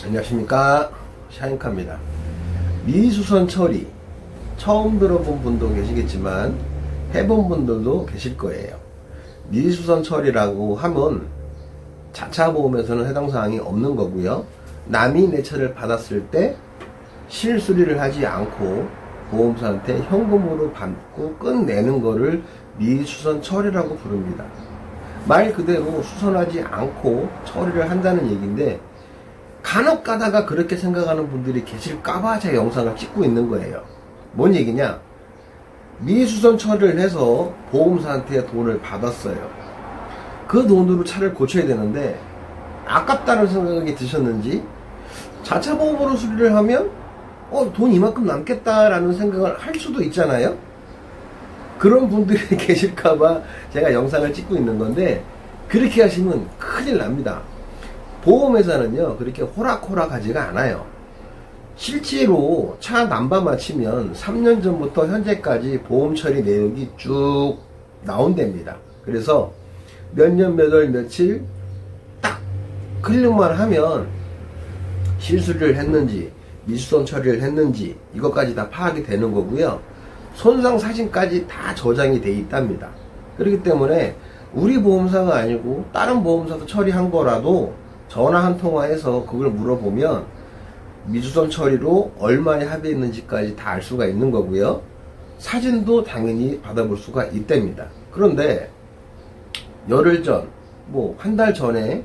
안녕하십니까? 샤인카입니다. 미수선 처리. 처음 들어본 분도 계시겠지만 해본 분들도 계실 거예요. 미수선 처리라고 하면 자차 보험에서는 해당 사항이 없는 거고요. 남이 내 차를 받았을 때 실수리를 하지 않고 보험사한테 현금으로 받고 끝내는 거를 미수선 처리라고 부릅니다. 말 그대로 수선하지 않고 처리를 한다는 얘기인데 간혹 가다가 그렇게 생각하는 분들이 계실까봐 제 영상을 찍고 있는 거예요. 뭔 얘기냐? 미수선 처리를 해서 보험사한테 돈을 받았어요. 그 돈으로 차를 고쳐야 되는데 아깝다는 생각이 드셨는지 자차 보험으로 수리를 하면 어, 돈 이만큼 남겠다라는 생각을 할 수도 있잖아요. 그런 분들이 계실까봐 제가 영상을 찍고 있는 건데 그렇게 하시면 큰일 납니다. 보험회사는요 그렇게 호락호락하지가 않아요. 실제로 차 난바 마치면 3년 전부터 현재까지 보험 처리 내역이 쭉 나온답니다. 그래서 몇 년 몇 월 며칠 딱 클릭만 하면 실수를 했는지 미수선 처리를 했는지 이것까지 다 파악이 되는 거고요. 손상 사진까지 다 저장이 돼 있답니다. 그렇기 때문에 우리 보험사가 아니고 다른 보험사도 처리한 거라도 전화 한 통화해서 그걸 물어보면 미수선 처리로 얼마에 합의했는지까지 다 알 수가 있는 거고요. 사진도 당연히 받아볼 수가 있답니다. 그런데 열흘 전, 뭐 한 달 전에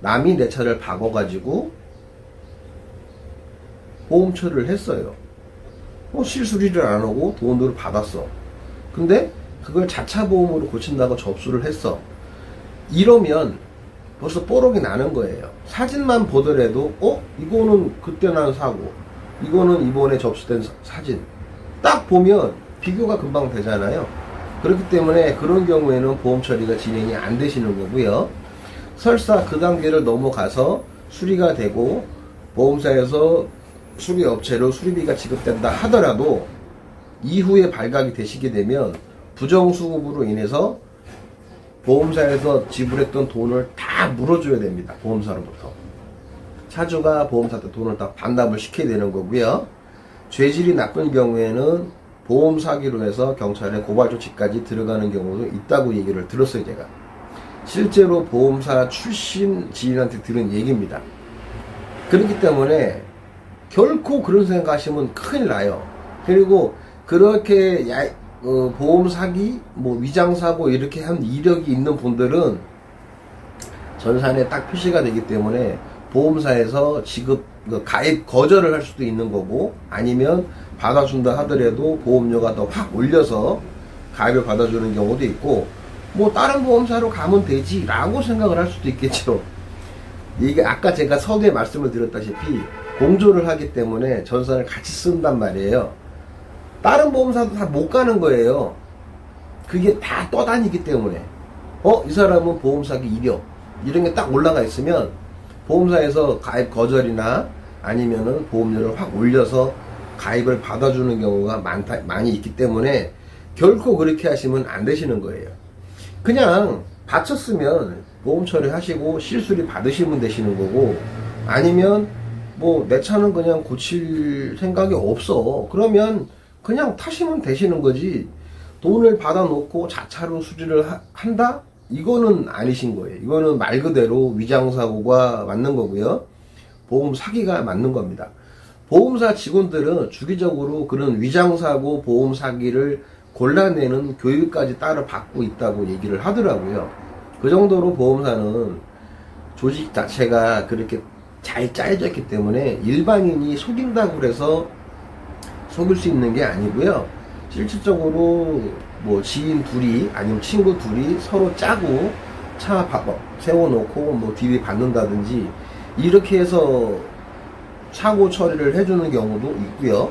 남이 내 차를 박아가지고 보험 처리를 했어요. 뭐 실수리를 안 하고 돈으로 받았어. 근데 그걸 자차 보험으로 고친다고 접수를 했어. 이러면 벌써 뽀록이 나는 거예요. 사진만 보더라도, 어? 이거는 그때 난 사고, 이거는 이번에 접수된 사- 사진. 딱 보면 비교가 금방 되잖아요. 그렇기 때문에 그런 경우에는 보험 처리가 진행이 안 되시는 거고요. 설사 그 단계를 넘어가서 수리가 되고 보험사에서 수리 업체로 수리비가 지급된다 하더라도 이후에 발각이 되시게 되면 부정수급으로 인해서 보험사에서 지불했던 돈을 다 물어줘야 됩니다. 보험사로부터. 차주가 보험사한테 돈을 다 반납을 시켜야 되는 거고요. 죄질이 나쁜 경우에는 보험 사기로 해서 경찰에 고발 조치까지 들어가는 경우도 있다고 얘기를 들었어요, 제가. 실제로 보험사 출신 지인한테 들은 얘기입니다. 그렇기 때문에 결코 그런 생각하시면 큰일 나요. 그리고 그렇게 야- 어, 보험 사기, 뭐 위장 사고 이렇게 한 이력이 있는 분들은 전산에 딱 표시가 되기 때문에 보험사에서 지급 그 가입 거절을 할 수도 있는 거고 아니면 받아준다 하더라도 보험료가 더 확 올려서 가입을 받아주는 경우도 있고 뭐 다른 보험사로 가면 되지 라고 생각을 할 수도 있겠죠. 이게 아까 제가 서두에 말씀을 드렸다시피 공조를 하기 때문에 전산을 같이 쓴단 말이에요. 다른 보험사도 다 못 가는 거예요. 그게 다 떠다니기 때문에. 어, 이 사람은 보험 사기 이력. 이런 게 딱 올라가 있으면 보험사에서 가입 거절이나 아니면은 보험료를 확 올려서 가입을 받아주는 경우가 많다, 많이 있기 때문에 결코 그렇게 하시면 안 되시는 거예요. 그냥 받쳤으면 보험 처리하시고 실수리 받으시면 되시는 거고 아니면 뭐 내 차는 그냥 고칠 생각이 없어 그러면 그냥 타시면 되시는 거지 돈을 받아놓고 자차로 수리를 하- 한다? 이거는 아니신 거예요 이거는 말 그대로 위장사고가 맞는 거고요 보험 사기가 맞는 겁니다 보험사 직원들은 주기적으로 그런 위장사고 보험 사기를 골라내는 교육까지 따로 받고 있다고 얘기를 하더라고요. 그 정도로 보험사는 조직 자체가 그렇게 잘 짜여져 있기 때문에 일반인이 속인다고 그래서 속일 수 있는 게 아니고요. 실질적으로 뭐 지인 둘이 아니면 친구 둘이 서로 짜고 차 바- 세워놓고 뭐 딜이 받는다든지 이렇게 해서 사고 처리를 해주는 경우도 있고요.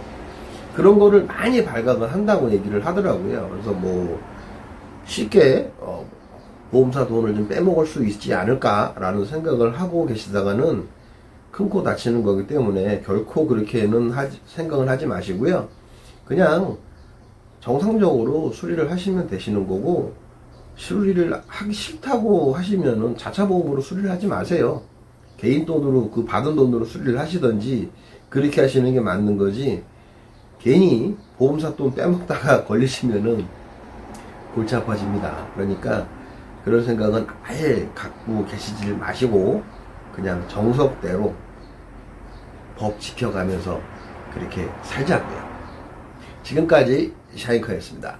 그런 거를 많이 발각을 한다고 얘기를 하더라고요. 그래서 뭐 쉽게 어, 보험사 돈을 좀 빼먹을 수 있지 않을까라는 생각을 하고 계시다가는 큰 코 다치는 거기 때문에 결코 그렇게는 하지- 생각을 하지 마시고요. 그냥 정상적으로 수리를 하시면 되시는 거고 수리를 하기 싫다고 하시면은 자차 보험으로 수리를 하지 마세요. 개인 돈으로 그 받은 돈으로 수리를 하시던지 그렇게 하시는 게 맞는 거지 괜히 보험사 돈 빼먹다가 걸리시면은 골치 아파집니다. 그러니까 그런 생각은 아예 갖고 계시지 마시고 그냥 정석대로 법 지켜가면서 그렇게 살자고요. 지금까지 샤이커였습니다.